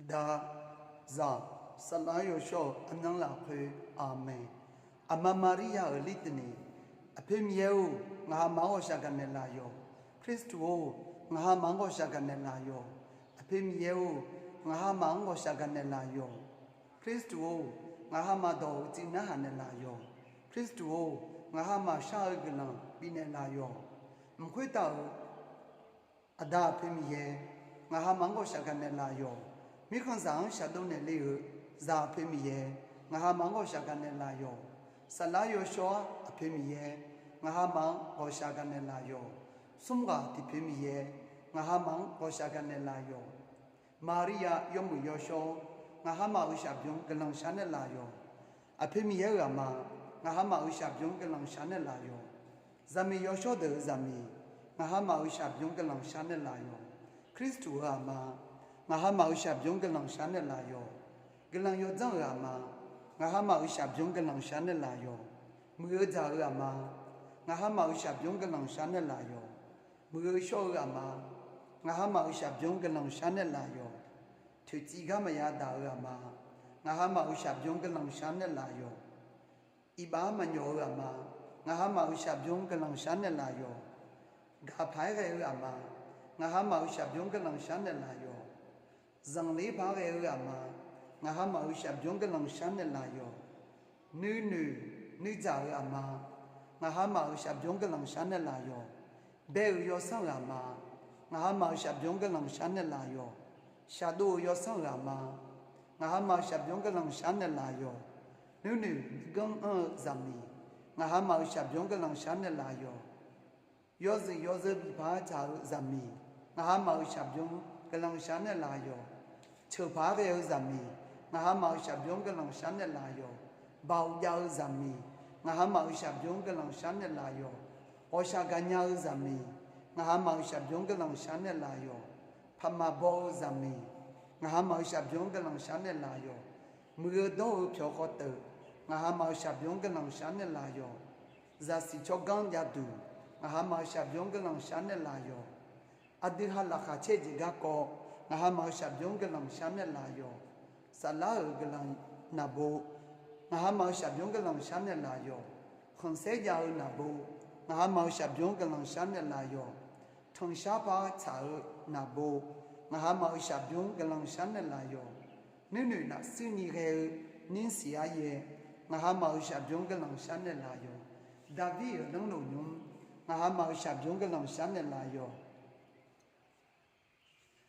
အဒါဇာဆလာယောရှောအနန်လာခွေအာမင်အမမာရိယာအလိတနီအဖေမြေဦးငါမောင်ရှာကနေလာယောခရစ်တုငါမောင်ရှာကနေလာယောအဖေမြေဦးငါမောင်ရှာကနေလာယောခရစ်တုငါမတော်จิနာဟနေလာယောခရစ်တုငါမရှာအကလံပြီးနေလာယောမခွေတောအဒါအဖေမြေငါမောင်ရှာကနေလာယော မိခွန်ဆောင်ရှာတုံးနေလေဇာအဖေမြေငါမောင်ရှာကနေလာယောဆလာယောရှောအဖေမြေငါမောင်ဟောရှာကနေလာယောဆုမကတိဖေမြေငါမောင်ဟောရှာကနေလာယော မာရိယာယောမှုယောရှောငါဟာမဥရှာပြုံးကလောင်ရှာနဲ့လာယောအဖေမီရဲ့ကမှာငါဟာမဥရှာပြုံးကလောင်ရှာနဲ့လာယောဇမီယောရှောတဲ့ဇမီငါဟာမဥရှာပြုံးကလောင်ရှာနဲ့လာယောခရစ်တုဟာမှာ nga ha ma usha byong ka lang shan la yo ka lang yo zang ra ma nga ha ma usha byong ka lang shan la yo mu yo za ra ma nga ha ma usha byong ka lang shan la yo mu yo sho ra ma nga ha ma usha byong ka lang shan la yo thu chi ga ma ya da ra ma nga ha ma usha byong ka lang shan la yo i ba ma nyo ra ma nga ha ma usha byong ka lang shan la yo ga phai ga ra ma nga ha ma usha byong lang shan la yo 上礼拜的阿妈，我还买些别种的龙虾的奶油。女女，女家的阿妈，我还买些别种的龙虾的奶油。别个要生阿妈，我还买些别种的龙虾的奶油。下肚要生阿妈，我还买些别种的龙虾的奶油。女女，讲嗯，大米，我还买些别种的龙虾的奶油。要是要做皮包，吃大米，我还买些别种。 ယောနုနုဂံအဇမီငါဟာမောရှာပြုံးကလောင်ရှာနဲ့လာယောယောဇယောဇဘီဘာချာဇမီငါဟာမောရှာပြုံးကလောင်ရှာနဲ့လာယောချုပ်ပါရဲ့ဇမီငါဟာမောရှာပြုံးကလောင်ရှာနဲ့လာယောဘောင်ကြောဇမီငါဟာမောရှာပြုံးကလောင်ရှာနဲ့လာယောဟောရှာကညာဇမီငါဟာမောင်ရှာပြုံးကလောင်ရှာနဲ့လာယောဖမဘောဇမီငါဟာမောင်ရှာပြုံးကလောင်ရှာနဲ့လာယောမူရတော့ဖြောခေါ်တဲ့ငါဟာမောင်ရှာပြုံးကလောင်ရှာနဲ့လာယောဇာစီချောကန်ရတူငါဟာမောင်ရှာပြုံးကလောင်ရှာနဲ့လာယော အဒီဟာလာခချေဂျီကကောငါဟာမောင်ရှာပြုံးကလောင်ရှာနဲ့လာယောဆလာကလောင်နဘောငါဟာမောင်ရှာပြုံးကလောင်ရှာနဲ့လာယောခွန်စေကြောနဘောငါဟာမောင်ရှာပြုံးကလောင်ရှာနဲ့လာယောထုံရှားပါချာနာဘောငါဟာမောရှာပြုံးကလောင်ရှာနဲ့လာယောနိနိနာစင်နီရဲနင်းစီယာရဲ့ငါဟာမောရှာပြုံးကလောင်ရှာနဲ့လာယောဒါဗီလုံးလုံးညုံငါဟာမောရှာပြုံးကလောင်ရှာနဲ့လာယောယမကြီးညုံငါဟာမောရှာပြုံးကလောင်ရှာနဲ့လာယော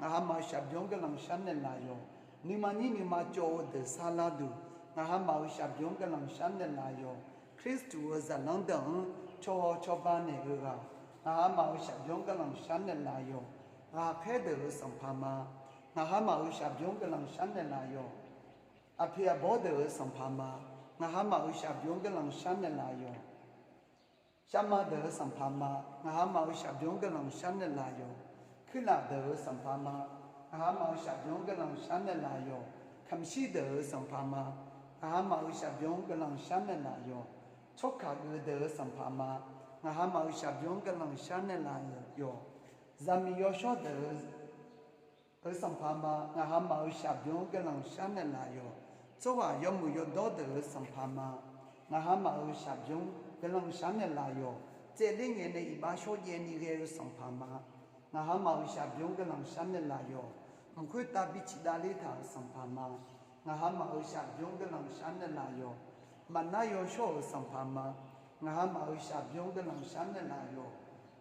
ငါဟာမောက်ရှာပြုံးကလန်ရှမ်းနဲ့လာယောနိမနီနိမကျော်ဒဆာလာဒူငါဟာမောက်ရှာပြုံးကလန်ရှမ်းနဲ့လာယောခရစ်တုဝဇလန်ဒန်ချောချောပါနေက ငါဟာမဟုရှာပြုံးကလန်ရှမ်းနဲ့လာယောငါခဲတယ်လို့စံဖာမငါဟာမဟုရှာပြုံးကလန်ရှမ်းနဲ့လာယောအဖေဘောတယ်လို့စံဖာမငါဟာမဟုရှာပြုံးကလန်ရှမ်းနဲ့လာယောရှမတယ်လို့စံဖာမငါဟာမဟုရှာပြုံးကလန်ရှမ်းနဲ့လာယော 去哪လာတေသံဖာမအာမောရှာပြုံးကလောင်ရှာမဲ့လာယောခမရှိတေသံဖာမအာမောရှာပြုံးကလောင်ရှာမဲ့လာယောထုတ်ခါကေတေသံဖာမအာမောရှာ na hama ushabjonga na mshane na yo nkuta bichi dalita sampama na hama ushabjonga na mshane na yo mana yo sho sampama na hama ushabjonga na mshane na yo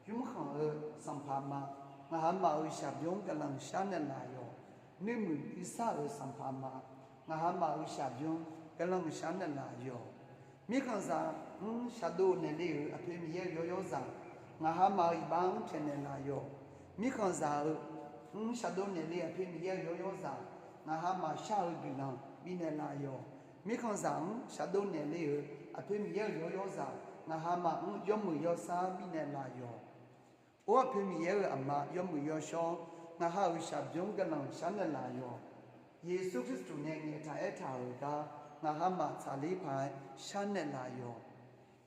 yumkhan e sampama na hama ushabjonga na mshane na yo nimu isa e sampama na hama ushabjonga na mshane na yo mikanza shadow ne le apemi ye yo yo za na hama ibang chenela yo မိခွန်စာဟုတ်ဟင်းရှာတော့နေလေအဖေမရရောရောစာငါဟာမရှာလို့ဒီလောင်ပြီးနေလာရောမိခွန်စာဟင်းရှာတော့နေလေအဖေမရရောရောစာငါဟာမဟင်းရောမှုရောစာပြီးနေလာရောအိုအဖေမရအမရောမှုရောရှောငါဟာရှာပြုံးကလောင်ရှာနေလာရောယေရှုခရစ်တုနဲ့ငယ်ထားအထာကငါဟာမစာလေးဖိုင်ရှာနေလာရော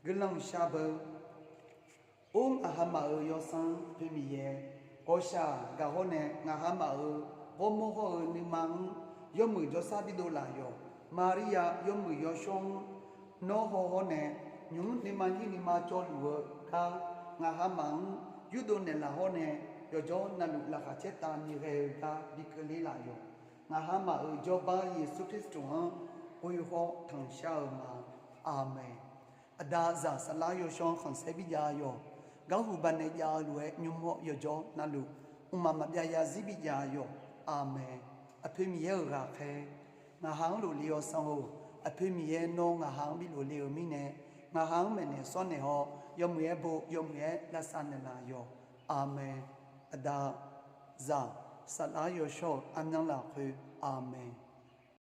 ဂလောင်ရှာဘုံအမဟာမရောစာဖေမရ osha gahone ngahama u gomo ho ni mang yomu jo sabido la yo maria yomu yo shong no ho ho ne nyung ni mang ni ma cho lu ka ngahama yudo ne la ho ne yo jo na lu la ka che ta ni re ta dikle la yo ngahama u jo ba yesu kristo ha ko yo ho thang sha ma amen adaza salayo shong khon sebi ya yo ga hu ban ne ya lu e nyu mo yo jo na lu u ma ma bya ya zi bi ya yo amen a phe mi ye ga khe nga hang lu li yo sang ho a phe mi ye no nga hang bi lu li yo mi ne nga hang me ne so ne ho ယုံရဲ့ဘုယုံရဲ့လက်ဆနလာယောအာမင်အဒါဇာဆလာယောရှောအနံလာခွေအာမင်